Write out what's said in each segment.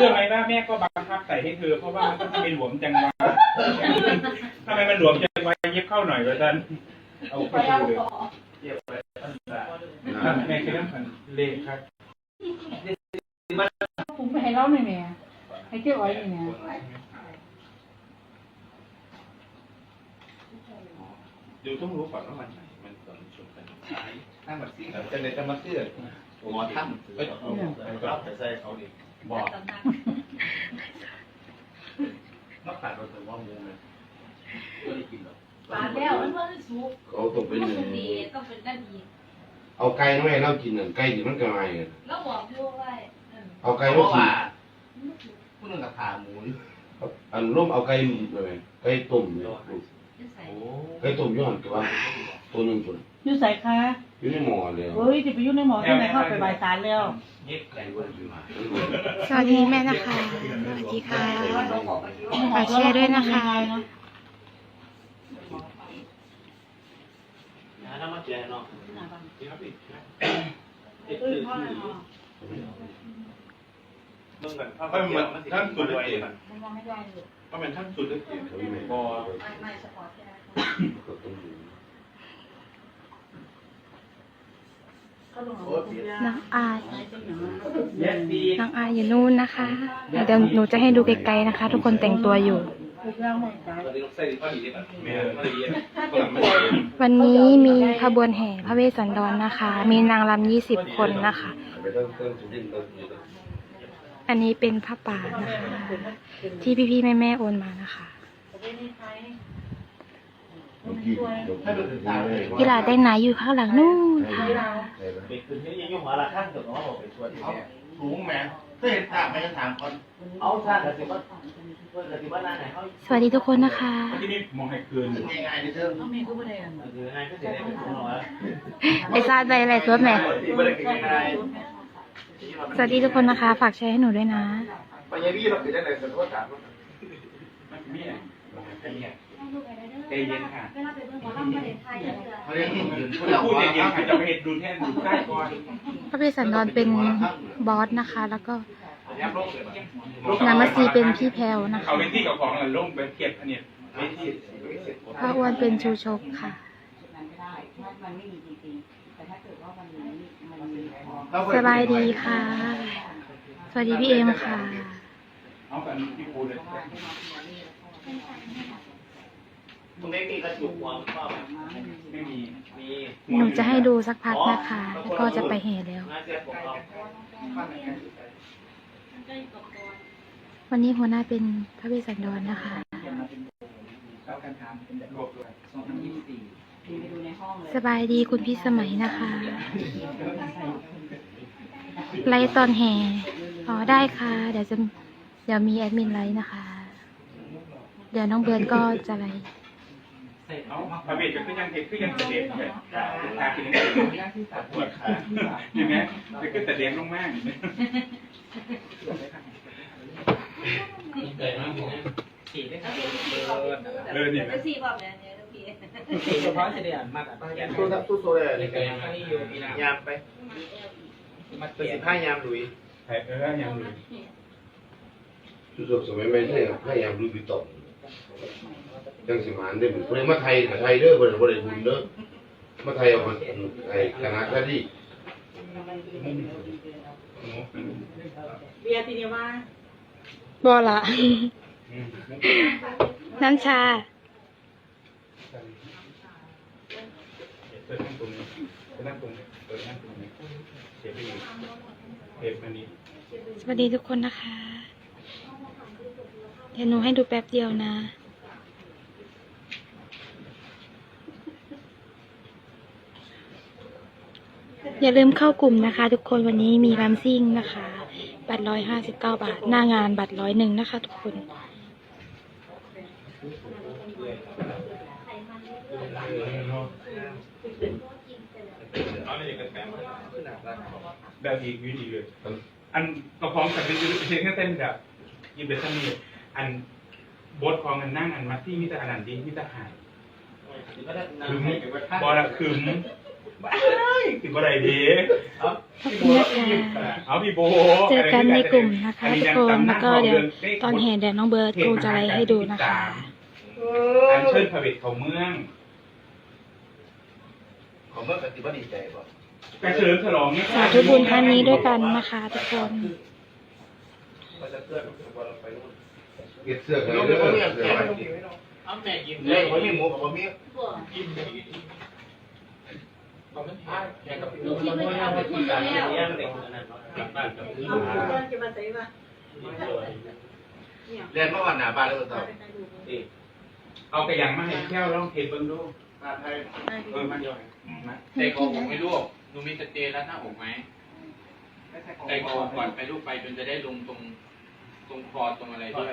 ชื่อไหมว่าแม่ก็บังคับใส่ให้เธอเพราะว่ามันต้องเป็นหลวมจังวะทำไมมันหลวมจังวะเย็บเข้าหน่อยเลยท่านเอาไปดูเลยเย็บไปแม่คือน้ำพันเละครับผมไปให้เราหน่อยแม่ให้เจ้าอ้อยนี่แม่ดูต้องรู้ก่อนว่ามันไหนมันสมชมกันถ้ามันสิจะเลยจะมาเสื้อหมอถ้ำเอ้ยรับแต่ใส่เขาดิ บอกนักขาดเราแต่ว่ามูเลยไม่ได้กินหรอกปลาแล้วมันเพิ่งสุกเขาต้องเป็นมันสุกดีต้องเป็นด้านดีเอาไก่น้องแม่เรากินน่ะไก่ที่มันกระไรน่ะแล้วบอกอยู่ว่าเออเอาไก่เพมาราะกิว่านผู้นึงกับขาหมูอันร่มเอาไก่เลยไก่ต้มเนี่ยจะใส่โอ้ไก่ต้มย้อนตัวตัวหนึงคน อยู่ใส่ค่ะอยู่ในหม้อเลยเฮ้ยจะไปอยู่ในหมอที่ไหนเข้าไปบายสารแล้วเย็บไก่บนอยู่มาสวัสดีแม่นะคะสวัสดีค่ะฝากแชร์ด้วยนะคะถ้ามาแจเนาะเออพ่อนะพ่อเมื่อกันเพราะมันท่านสุดเลยมันยังไม่ได้เลยเพราะมันท่านสุดเลยเขาไม่บอไม่ไม่เฉพาะแค่ ก็ต้มอยู่ ก็ลงมาคุณย่า น้องอายน้องอายอยู่นู่นนะคะ เดี๋ยวหนูจะให้ดูไกลๆนะคะ ทุกคนแต่งตัวอยู่ วันนี้มีขบวนแห่พระเวสสันดรนะคะ มีนางรำยี่สิบคนนะคะไปตั้งตั้งสุดินตั้งอยู่ตั้งอันนี้เป็นผ้าป่านะคะ ที่พี่ๆแม่ๆโอนมานะคะ ไม่ได้ใช้ เมื่อ กี้เดี๋ยวผมจะทำให้กีฬาแต่งหนาอยู่ข้างหลังนู่นค่ะใช่ไหมเด็กคืนนี้ยังยุ่งหัวละข้างถึงว่าบอกไปชวนที่เนี่ยสูงแม่เต้นถามไม่ถามคนเอาท่านแต่สิว่าเพื่อนแต่สิว่าหน้าไหนเขาสวัสดีทุกคนนะคะที่นี่มองให้คืนถึงง่ายๆนี่เชิงเอาเมย์ก็ไม่ได้อะคือง่ายก็เสียได้เป็นคนหน่อยไอซาใจอะไรสวดแม่ไม่ได้ง่ายสวัสดีทุกคนนะคะ ฝากแชร์ให้หนูด้วยนะปัญญาพี่เราคือได้ไหนแต่ว่าถามมันมีอะไรเนี่ย ให้ลูกไปได้เด้อใจเย็นค่ะ เวลาไปเบิ่งหมอลำประเทศไทยอย่างเงี้ยเขาเรียกยืนพูผู้ดเดียวพูดว่าเย็นๆค่ะจะไปเห็นดูแท่นดูใต้ก่อนพระเวสสันดรเป็นบอสนะคะ แล้วก็ยับโลกเลยนามาซีเป็นพี่แพลวนะคะ เขาเป็นที่กับของหลังลงไปเทียบอันเนี้ยไม่ที่พระอ้วนเป็นชูชกค่ะสบายดีค่ะ สวัสดีพี่เอ็มค่ะ เอากันที่พูดเลย ตรงนี้มีกระจุกหัวก็ไม่มี มีหนูจะให้ดูสักพักนะคะ แล้วก็จะไปแห่แล้วงานเสียผมเรามันก็อยู่กับตัววันนี้หัวหน้าเป็นพระเวสสันดรนะคะสบายดีคุณพี่สมัยนะคะ ไลฟ์ตอนแห่ อ๋อได้ค่ะ เดี๋ยวจะ เดี๋ยวมีแอดมินไลฟ์นะคะ เดี๋ยวน้องเบิร์ดก็จะไลฟ์ เอาพระเวทจะขึ้นยังเห็นขึ้นยังเสด็จเลยขาขึ้นยังปวดขาอย่างเงี้ยจะขึ้นแต่เลี้ยงลงมากเกิดมาผมขี่ได้ครับเออเนี่ยจะสี่บอกเลยเนี่ยทุกทีเฉพาะเฉลี่ยมากอะตู้ตู้โซเลยเลยเกิดมานี่อยู่มีน้ำยามไปมาเปลี่ยนผ้ายามดุยใช่เออยังอยู่ชุดสมัยใหม่เนี่ยพยายามรู้บิตอง จังสิมานได้เหมือนคนมาไทยกับไทยเด้อบ่ได้บ่ได้บุญเด้อมาไทยเอามาไอ้คณะคดีเบียร์ทีนี้ว่าบอละ น้ำชาเปิดนั่งตรงนี้เปิดนั่งตรงนี้เปิดนั่งตรงนี้เสียไปอีกเทปอันนี้สวัสดีทุกคนนะคะ เดี๋ยวหนูให้ดูแป๊บเดียวนะ อย่าลืมเข้ากลุ่มนะคะ ทุกคนวันนี้มีรัมซิ่งนะคะ บัตรร้อยห้าสิบเก้าบาท หน้างานบัตรร้อยหนึ่งนะคะ ทุกคน แบบอีกวิธีเลยอันกระพร้องกับเป็นเพลงเต้นแบบยิบเบสมีอันบทของอันนั่งอันมาที่มิตรอนันดีมิตรหายคืมบอละคืม ติดอะไรดีขอบคุณนะคะ เอาพี่โบเจอกันในกลุ่มนะคะทุกคนแล้วก็เดี๋ยวตอนแห่เดี๋ยวน้องเบิร์ดคงจะไลฟ์ให้ดูนะคะอันเชิญพระเวทเขาเมือง ผมเมื่อกี้ว่าดีใจป่ะกระเฉลิมฉลองเนี่ยสาธุบุญท่านนี้ด้วยกันนะคะทุกคน ว่าจะเกิดว่าเราไปนู่นเก็บเสื้อกันลูกเด้เดี๋ยวอเขาเรียกเสื้อแกไว้เอาแม่กินเลยเขามีหมูกับเขามี ลูกคิดไม่ได้ไม่พูดแล้วเอาเพื่อนจะมาใส่ป่ะเรียนเมื่อวันหนาบ้านแล้วต่อเอากระยังมาให้แก้วลองเทปเบิ้งดูบ้าไทยเออมาย่อยมาใจคอผมไม่รู้หนูมีสเตย์แล้วหน้าอกไหมใจคอก่อนไปรูปไปจนจะได้ลงตรงตรงคอตรงอะไรด้วย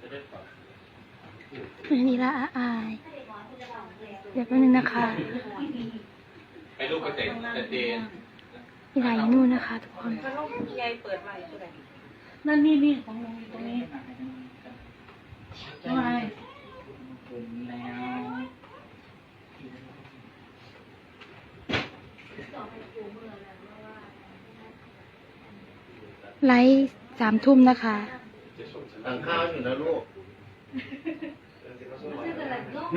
จะได้ถอดนนี้ละอาอาย เดี๋ยวแป๊บนึงนะคะไปรูปไปแต่สเตย์มีหลายนู่นนะคะ ทุกคนก็ต้องยายเปิดไว้ตัวไหนนั่นนี่นี่ของน้องตรงนี้ทำไมไลฟ์สามทุ่มนะคะต่างข้าวอยู่นะลูก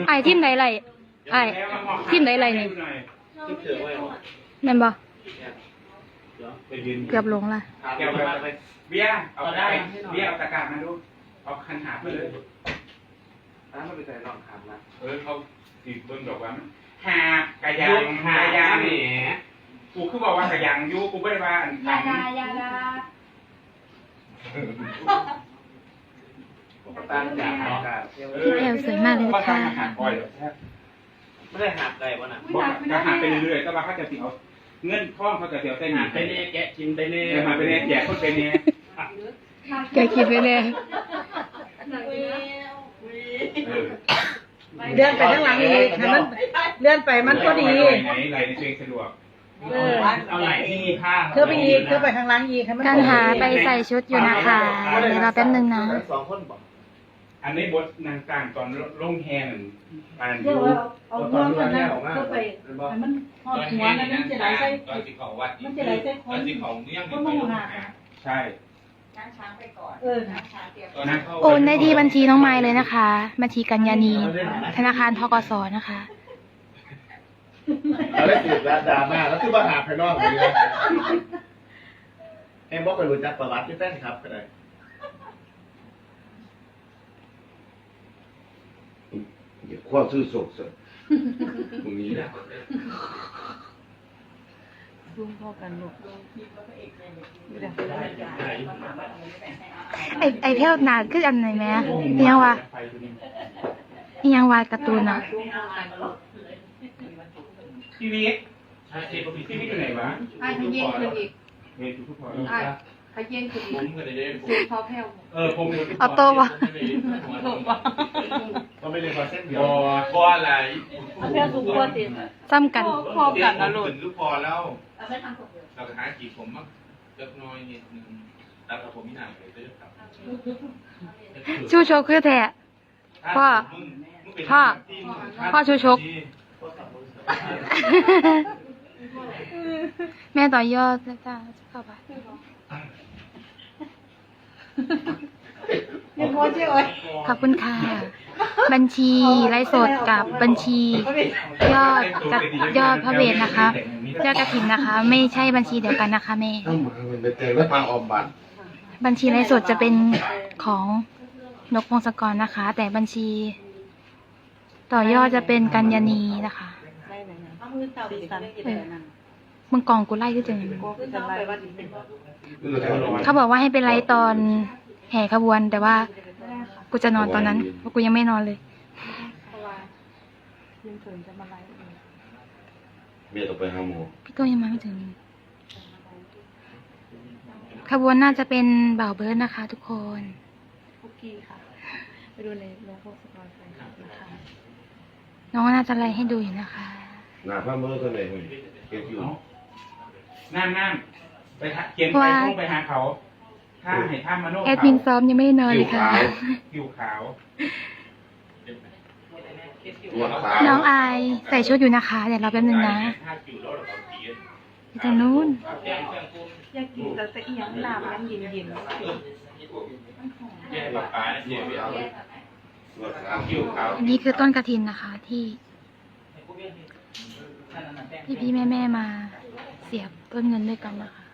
ไอายทิมไหนไรไอายทิมไหนไรนี่เถื่อไว้แม่นบ่ยืนเกือบหลงละแก้วไปเบียร์เอาได้เบียร์เอาตะกร้ามาดูเอาคันหาเพื่อเลยร้านมันเป็นใจรองคำนะเออเขาสีเบิ้งดอกว่ามันหากกระยังกระยังกูคือบอกว่ากระยังอยูกูไม่ได้ว่าอันยาขันดายาดา ตั้งใจหาการพี่แพลวสวยมากเลยว่าค่ะทำอาหารอ่อยเหรอแท้ไม่ได้หาใจวะน่ะบอกจะหาไปเรื่อยๆก็ว่าเขาจะสิเอาเงินท่องเขาจะเสียวใส่หนีไปเนี่ยแกะกินไปเนี่ยเออหาไปเนี่ยแจกคนไปเนี่ยแกคิดไว้เลยเออเลื่อนไปข้างหลังอีกให้มันเลื่อนไปมันก็ดี ไหนไหนในตัวเองสะดวกเออ เอาไหนที่ผ้าเธอไปอีกเธอไปข้างหลังอีกให้มัน การหาไปใส่ชุดอยู่นะคะเดี๋ยวเราแป๊บนึงนะ สองคนบอก อันนี้บทนางกลางตอนลงแฮนอ่านเดี๋ยวดูเอาเรื่องมันนะเธอไปให้มันหอดหัวนั่นมันจะไหลใส่ตอนที่เขาวัดมันจะไหลใส่คตอนนที่เขาเนี่ยก็มองหาใช่เออตอนนั้นเขาโอนได้ที่บัญชีน้องไม้เลยนะคะ บัญชีกัญญานี ธนาคารทกสนะคะเราได้ติดดราม่าแล้วคือว่าหาภายนอกเลยเอ็มบอกไปรู้จักประวัติที่แฟนครับก็ได้ อย่า คว้าซื้อส่งสิมึงนี้นะรวมพอกันลูกไอไอแพลวหนาคืออันไหนแม่อิหยังวะอิหยังวะการ์ตูนอะพี่วิทย์พี่วิทย์อยู่ไหนวะไอ้ขยิงคืออีกเมย์ทุก คนไอ้ขยิงคือผอีมกก็ได้ได้ผมสูตรพอแพ้วเออผมอยู่ออโต้วะก็ไม่ได้พอเส้นเดียวบอบ่อะไรเอาเพื่อนสูงกว่าติซ้ำกันพอกันนะลูกขึ้นลูกพอแล้วเอาไปทำกับเดือเราหาจีบผมมั้งเล็กน้อยนิดนึงแล้วกับผมมีหนังเลยด้วยครับชูโชกคือแท้พ่อพ่อพ่อชูชกแม่ต่อยอดแล้วจ้าเข้าไป ยังพอเจ้าเอ้ยขอบคุณค่ะ บัญชีไลฟ์สดกับบัญชี ยอดกับยอดพระเวทนะคะ ยอดกระถินนะคะ ไม่ใช่บัญชีเดียวกันนะคะแม่ ต้องมามันไปแต่งแล้วพาออมบัตรบัญชีไลฟ์สดจะเป็นของนกพงศกรนะคะ แต่บัญชี ต่อยอดจะเป็นกัญญานีนะคะเอามือเต่าสีสันเออ มึงกองกูไล่ก็เจอกูจะไปวัดอีกนี่เราจะนอนเขาบอกว่าให้ไปไลฟ์ตอนแห่ขบวน แต่ว่ากูจะนอนตอนนั้นเพราะกูยังไม่นอนเลยเมียต้องไปหาหมอพี่โก้ยังมาไม่ถึง ขบวนน่าจะเป็นบ่าวเบิร์ดนะคะ ทุกคนคุกกี้ค่ะไปดูในโลโก้สปอยล์แฟนคลับนะคะน้องน่าจะไลฟ์ให้ดูอยู่นะคะ หน้าผ้ามือเท่าไหร่คุณเก็บอยู่ นั่นนั่นไปหาเขียนไปต้องไปหาเขาถ้าให้ท่ามาโนแอดมินซ้อมยังไม่ได้นอนเลยค่ะ ผิวขาวเตัวขาวน้องอายใส่ชุดอยู่นะคะ เดี๋ยวเราแป๊บนึงนะถ้าอยู่แล้วเราเอาตีนอยู่ตรงนู้นแจ้งเครื่องปรุงอยากกินแต่แต่อีหยังน้ำยังเย็นเย็นแจ้งปลาปลาเจ๊เบียร์ตัวขาวคิวขาวอันนี้คือต้นกระถินนะคะที่ พี่พี่แม่แม่ๆมา เสียบต้นเงินด้วยกันนะคะ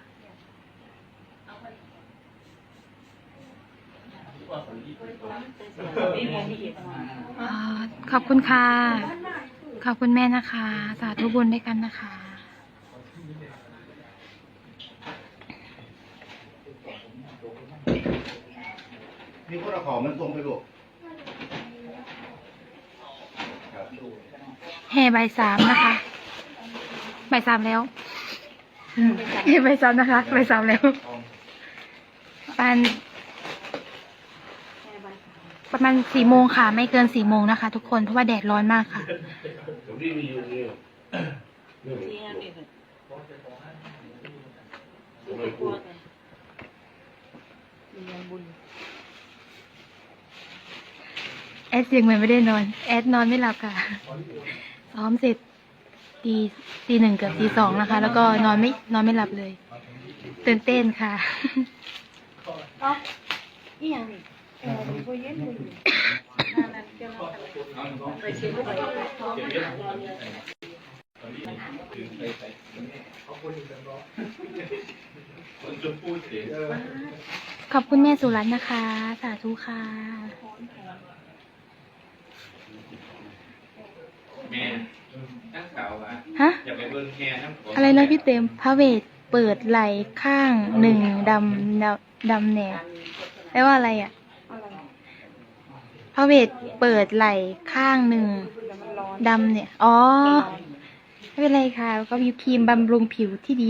อ่าขอบคุณค่ะ ขอบคุณแม่นะคะ สาธุบุญด้วยกันนะคะนี่พวกเราของมันตรงไปลูกแห่ใบายสามนะคะใบายสามแล้ว แห่ใบายสามนะคะใบายสามแล้วประมาณประมาณสี่โมงค่ะ ไม่เกินสี่โมงนะคะ ทุกคนเพราะว่าแดดร้อนมากค่ะตรงนี้มีอยู่นี่นี่ไม่พูดแอดเสียงเหมือนไม่ได้นอน แอดนอนไม่หลับค่ะ ซ้อมเสร็จ ตีตีหนึ่งเกือบตีสองนะคะ แล้วก็นอนไม่นอนไม่หลับเลยตื่นเต้นค่ะอีหยังนี่เออมันก็เย็นอยู่นั่นนั่นเจ้ามาไปชิมไปเจ๊เบียร์คนจะพูดเสียขอบคุณแม่สุรัตน์นะคะ สาธุค่ะแม่นั่งขาวอะ ฮะอย่าไปเบิ่งแม่นั่งขอะไรนะพี่เต็มพระเวทเปิดไหลข้างหนึ่งดำดำดำแหนบแปลว่าอะไรอะ พระเวทเปิดไหลข้างหนึ่งดำเนี่ย อ๋อ ไม่เป็นไรค่ะ ก็มีครีมบำรุงผิวที่ดี